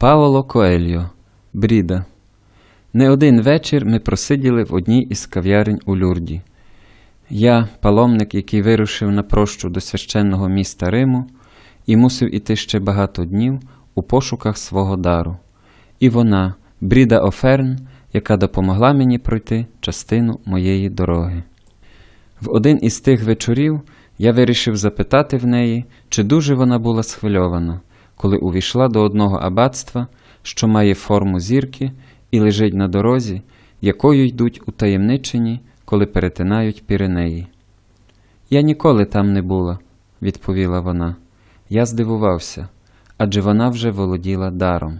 Паоло Коельо, Бріда. Не один вечір ми просиділи в одній із кав'ярень у Люрді. Я, паломник, який вирушив на прощу до священного міста Риму і мусив іти ще багато днів у пошуках свого дару. І вона, Бріда Оферн, яка допомогла мені пройти частину моєї дороги. В один із тих вечорів я вирішив запитати в неї, чи дуже вона була схвильована, коли увійшла до одного аббатства, що має форму зірки і лежить на дорозі, якою йдуть утаємничені, коли перетинають Піренеї. Я ніколи там не була, відповіла вона. Я здивувався, адже вона вже володіла даром.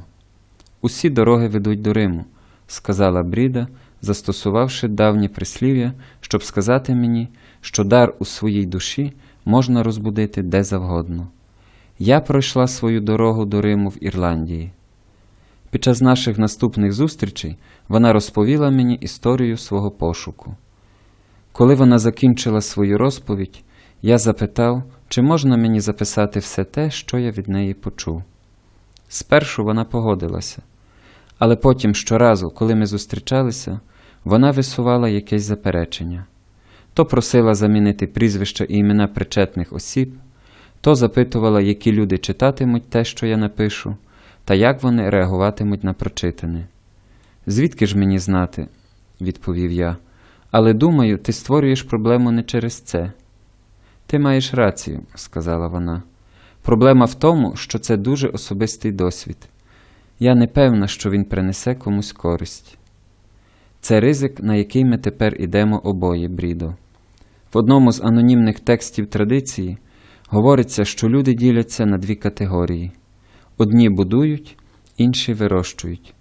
Усі дороги ведуть до Риму, сказала Бріда, застосувавши давнє прислів'я, щоб сказати мені, що дар у своїй душі можна розбудити де завгодно. Я пройшла свою дорогу до Риму в Ірландії. Під час наших наступних зустрічей вона розповіла мені історію свого пошуку. Коли вона закінчила свою розповідь, я запитав, чи можна мені записати все те, що я від неї почув. Спершу вона погодилася, але потім щоразу, коли ми зустрічалися, вона висувала якесь заперечення то просила замінити прізвища і імена причетних осіб, то запитувала, які люди читатимуть те, що я напишу, та як вони реагуватимуть на прочитане. Звідки ж мені знати? відповів я. Але думаю, ти створюєш проблему не через це. Ти маєш рацію, сказала вона. Проблема в тому, що це дуже особистий досвід. Я не певна, що він принесе комусь користь. Це ризик, на який ми тепер ідемо обоє, Брідо. В одному з анонімних текстів традиції говориться, що люди діляться на дві категорії: одні будують, інші вирощують.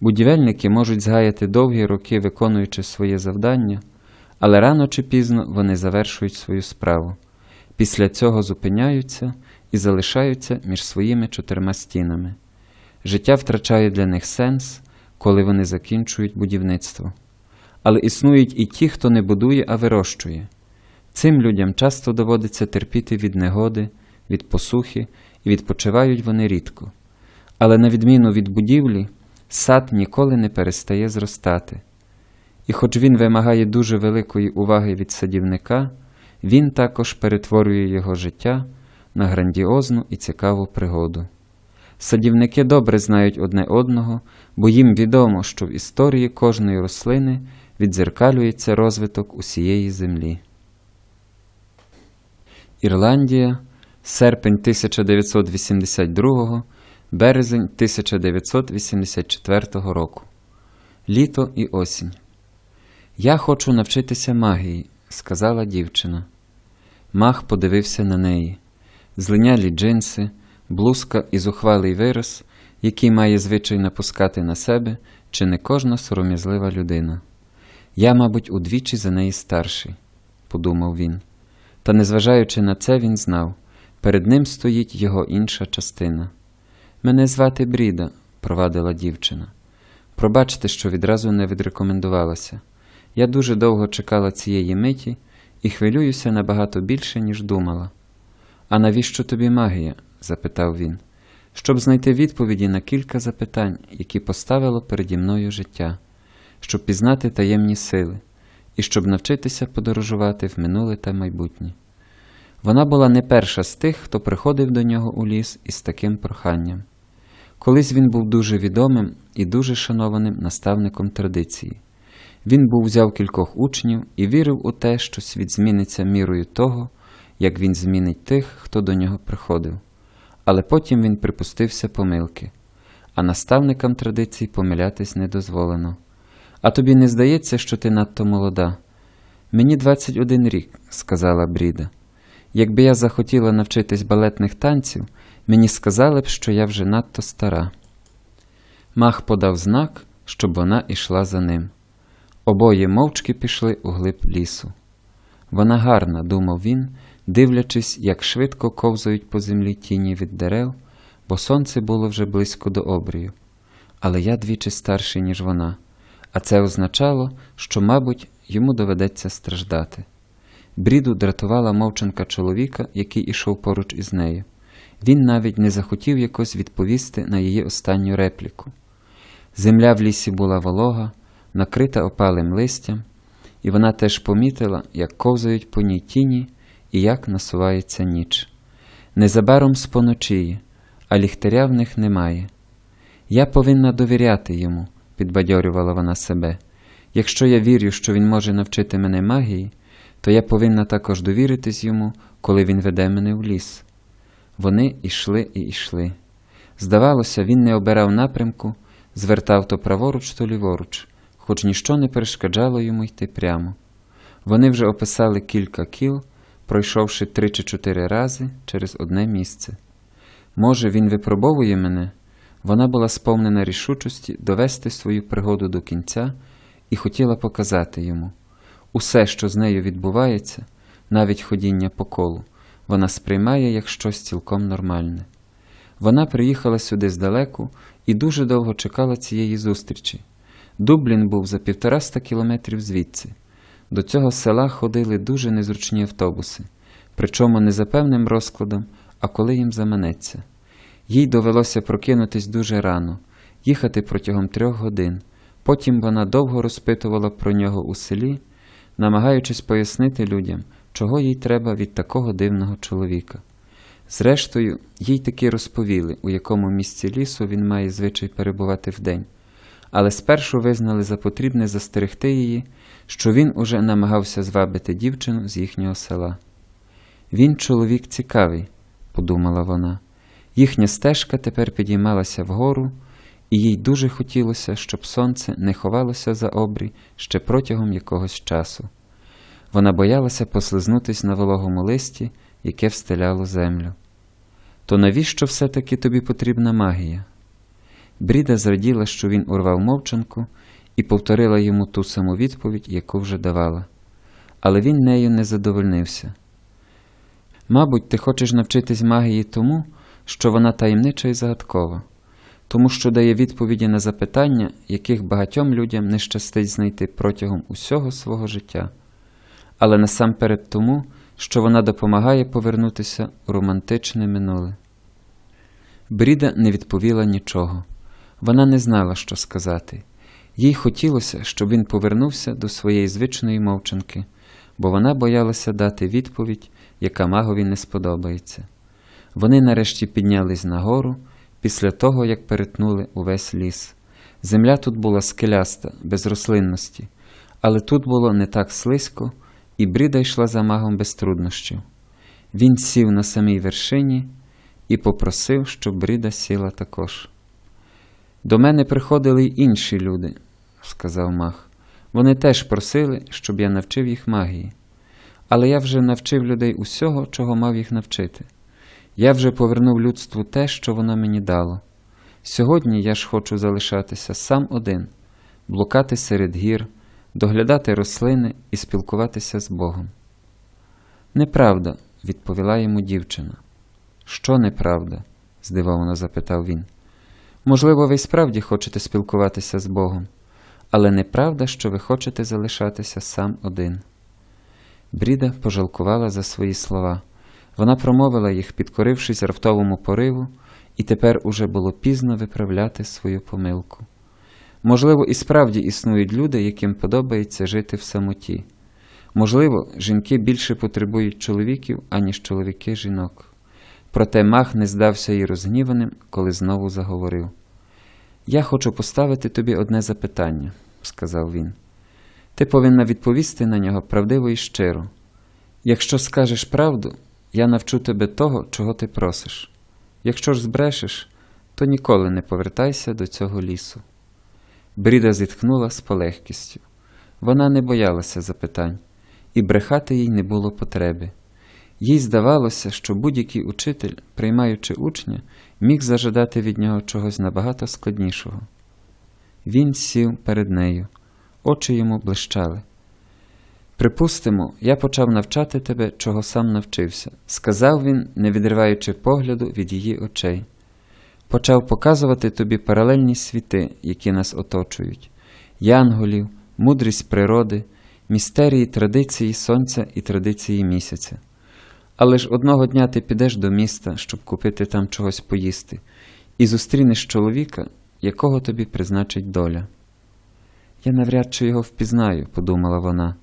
Будівельники можуть згаяти довгі роки, виконуючи своє завдання, але рано чи пізно вони завершують свою справу. Після цього зупиняються і залишаються між своїми чотирма стінами. Життя втрачає для них сенс, коли вони закінчують будівництво. Але існують і ті, хто не будує, а вирощує. Цим людям часто доводиться терпіти від негоди, від посухи і відпочивають вони рідко. Але на відміну від будівлі, сад ніколи не перестає зростати. І хоч він вимагає дуже великої уваги від садівника, він також перетворює його життя на грандіозну і цікаву пригоду. Садівники добре знають одне одного, бо їм відомо, що в історії кожної рослини відзеркалюється розвиток усієї землі. Ірландія, серпень 1982, березень 1984 року. Літо і осінь. Я хочу навчитися магії, сказала дівчина. Мах подивився на неї. Злинялі джинси, блузка і зухвалий вираз, який має звичай напускати на себе чи не кожна сором'язлива людина. Я, мабуть, удвічі за неї старший, подумав він. Та, незважаючи на це, він знав перед ним стоїть його інша частина. Мене звати Бріда, провадила дівчина. Пробачте, що відразу не відрекомендувалася. Я дуже довго чекала цієї миті і хвилююся набагато більше, ніж думала. А навіщо тобі магія? запитав він, щоб знайти відповіді на кілька запитань, які поставило переді мною життя, щоб пізнати таємні сили і щоб навчитися подорожувати в минуле та майбутнє. Вона була не перша з тих, хто приходив до нього у ліс із таким проханням. Колись він був дуже відомим і дуже шанованим наставником традиції. Він був взяв кількох учнів і вірив у те, що світ зміниться мірою того, як він змінить тих, хто до нього приходив. Але потім він припустився помилки, а наставникам традицій помилятись не дозволено. А тобі не здається, що ти надто молода? Мені 21 рік, сказала Бріда. Якби я захотіла навчитись балетних танців, мені сказали б, що я вже надто стара. Мах подав знак, щоб вона йшла за ним. Обоє мовчки пішли у глиб лісу. Вона гарна, думав він, дивлячись, як швидко ковзають по землі тіні від дерев, бо сонце було вже близько до обрію. Але я двічі старший, ніж вона а це означало, що, мабуть, йому доведеться страждати. Бріду дратувала мовчанка чоловіка, який ішов поруч із нею, Він навіть не захотів якось відповісти на її останню репліку. Земля в лісі була волога, накрита опалим листям, і вона теж помітила, як ковзають по ній тіні і як насувається ніч. Незабаром споночіє, а ліхтаря в них немає. Я повинна довіряти йому, підбадьорювала вона себе. Якщо я вірю, що він може навчити мене магії, то я повинна також довіритись йому, коли він веде мене в ліс. Вони йшли і йшли. Здавалося, він не обирав напрямку, звертав то праворуч, то ліворуч, хоч ніщо не перешкоджало йому йти прямо. Вони вже описали кілька кіл, пройшовши три чи чотири рази через одне місце. Може, він випробовує мене? Вона була сповнена рішучості довести свою пригоду до кінця і хотіла показати йому усе, що з нею відбувається, навіть ходіння по колу, вона сприймає як щось цілком нормальне. Вона приїхала сюди здалеку і дуже довго чекала цієї зустрічі. Дублін був за півтораста кілометрів звідси. До цього села ходили дуже незручні автобуси, причому не за певним розкладом, а коли їм заманеться. Їй довелося прокинутись дуже рано, їхати протягом трьох годин. Потім вона довго розпитувала про нього у селі, намагаючись пояснити людям, чого їй треба від такого дивного чоловіка. Зрештою, їй таки розповіли, у якому місці лісу він має звичай перебувати вдень, але спершу визнали за потрібне застерегти її, що він уже намагався звабити дівчину з їхнього села. Він чоловік цікавий, подумала вона. Їхня стежка тепер підіймалася вгору, і їй дуже хотілося, щоб сонце не ховалося за обрій ще протягом якогось часу. Вона боялася послизнутись на вологому листі, яке встеляло землю. То навіщо все-таки тобі потрібна магія? Бріда зраділа, що він урвав мовчанку, і повторила йому ту саму відповідь, яку вже давала. Але він нею не задовольнився. Мабуть, ти хочеш навчитись магії тому, що вона таємнича і загадкова, тому що дає відповіді на запитання, яких багатьом людям не щастить знайти протягом усього свого життя, але насамперед тому, що вона допомагає повернутися у романтичне минуле. Бріда не відповіла нічого. Вона не знала, що сказати. Їй хотілося, щоб він повернувся до своєї звичної мовчанки, бо вона боялася дати відповідь, яка магові не сподобається. Вони нарешті піднялись нагору після того, як перетнули увесь ліс. Земля тут була скеляста, без рослинності, але тут було не так слизько, і Бріда йшла за магом без труднощів. Він сів на самій вершині і попросив, щоб Бріда сіла також. До мене приходили й інші люди, сказав маг. Вони теж просили, щоб я навчив їх магії. Але я вже навчив людей усього, чого мав їх навчити. Я вже повернув людству те, що воно мені дало. Сьогодні я ж хочу залишатися сам один, блукати серед гір, доглядати рослини і спілкуватися з Богом. Неправда, відповіла йому дівчина. Що неправда? здивовано запитав він. Можливо, ви й справді хочете спілкуватися з Богом, але неправда, що ви хочете залишатися сам один. Бріда пожалкувала за свої слова. Вона промовила їх, підкорившись раптовому пориву, і тепер уже було пізно виправляти свою помилку. Можливо, і справді існують люди, яким подобається жити в самоті. Можливо, жінки більше потребують чоловіків, аніж чоловіки жінок. Проте мах не здався їй розгніваним, коли знову заговорив. Я хочу поставити тобі одне запитання, сказав він. Ти повинна відповісти на нього правдиво і щиро. Якщо скажеш правду, я навчу тебе того, чого ти просиш. Якщо ж збрешеш, то ніколи не повертайся до цього лісу. Бріда зітхнула з полегкістю. Вона не боялася запитань, і брехати їй не було потреби. Їй здавалося, що будь-який учитель, приймаючи учня, міг зажадати від нього чогось набагато складнішого. Він сів перед нею, очі йому блищали. Припустимо, я почав навчати тебе, чого сам навчився, сказав він, не відриваючи погляду від її очей. Почав показувати тобі паралельні світи, які нас оточують, янголів, мудрість природи, містерії традиції сонця і традиції місяця. Але ж одного дня ти підеш до міста, щоб купити там чогось поїсти, і зустрінеш чоловіка, якого тобі призначить доля. Я навряд чи його впізнаю, подумала вона,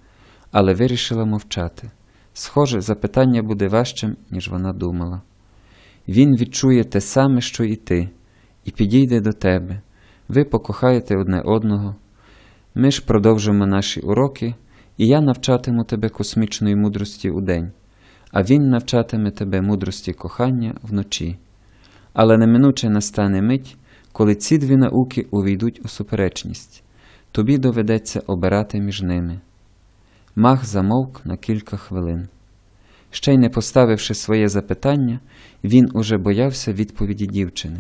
але вирішила мовчати. Схоже, запитання буде важчим, ніж вона думала. Він відчує те саме, що і ти, і підійде до тебе. Ви покохаєте одне одного. Ми ж продовжимо наші уроки, і я навчатиму тебе космічної мудрості удень, а він навчатиме тебе мудрості кохання вночі. Але неминуче настане мить, коли ці дві науки увійдуть у суперечність. Тобі доведеться обирати між ними. Мах замовк на кілька хвилин. Ще й не поставивши своє запитання, він уже боявся відповіді дівчини.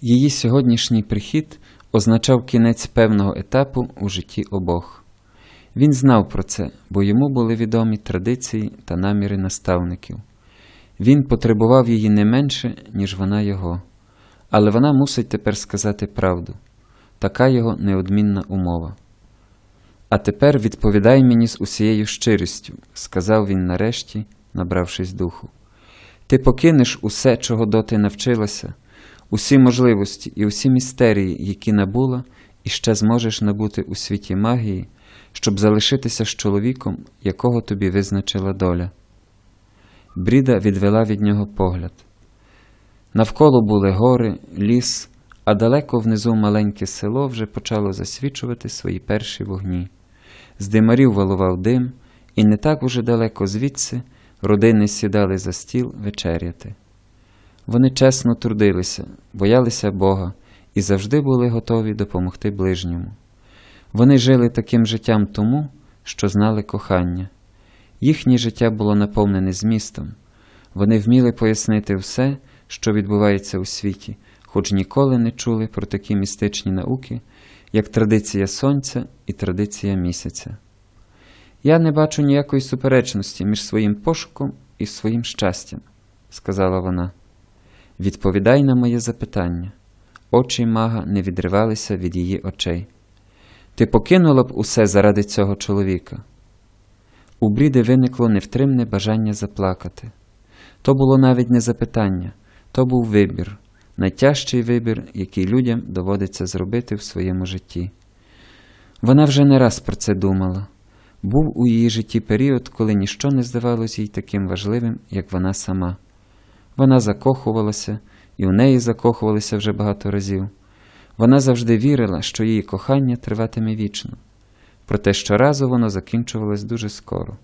Її сьогоднішній прихід означав кінець певного етапу у житті обох. Він знав про це, бо йому були відомі традиції та наміри наставників. Він потребував її не менше, ніж вона його, але вона мусить тепер сказати правду така його неодмінна умова. А тепер відповідай мені з усією щирістю, сказав він нарешті, набравшись духу. Ти покинеш усе, чого доти навчилася, усі можливості і усі містерії, які набула, і ще зможеш набути у світі магії, щоб залишитися з чоловіком, якого тобі визначила доля. Бріда відвела від нього погляд. Навколо були гори, ліс, а далеко внизу маленьке село вже почало засвічувати свої перші вогні. З димарів валував дим, і не так уже далеко звідси родини сідали за стіл вечеряти. Вони чесно трудилися, боялися Бога і завжди були готові допомогти ближньому. Вони жили таким життям тому, що знали кохання. Їхнє життя було наповнене змістом. Вони вміли пояснити все, що відбувається у світі, хоч ніколи не чули про такі містичні науки, як традиція сонця і традиція місяця. Я не бачу ніякої суперечності між своїм пошуком і своїм щастям, сказала вона. Відповідай на моє запитання. Очі мага не відривалися від її очей. Ти покинула б усе заради цього чоловіка. У Бріди виникло невтримне бажання заплакати. То було навіть не запитання, то був вибір, найтяжчий вибір, який людям доводиться зробити в своєму житті. Вона вже не раз про це думала. Був у її житті період, коли ніщо не здавалось їй таким важливим, як вона сама. Вона закохувалася, і у неї закохувалися вже багато разів. Вона завжди вірила, що її кохання триватиме вічно. Проте щоразу воно закінчувалось дуже скоро.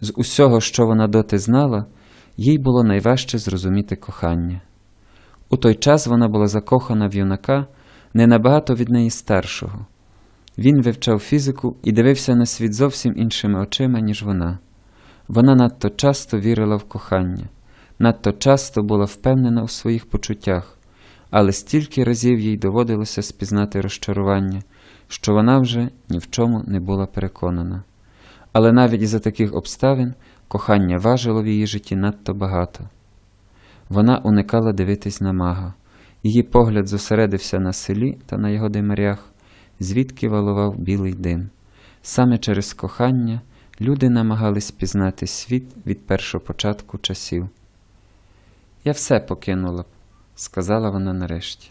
З усього, що вона доти знала, їй було найважче зрозуміти кохання. У той час вона була закохана в юнака не набагато від неї старшого. Він вивчав фізику і дивився на світ зовсім іншими очима, ніж вона. Вона надто часто вірила в кохання, надто часто була впевнена у своїх почуттях, але стільки разів їй доводилося спізнати розчарування, що вона вже ні в чому не була переконана. Але навіть за таких обставин кохання важило в її житті надто багато. Вона уникала дивитись на мага, її погляд зосередився на селі та на його димарях, звідки валував білий дим. Саме через кохання люди намагались пізнати світ від першопочатку часів. Я все покинула б, сказала вона нарешті.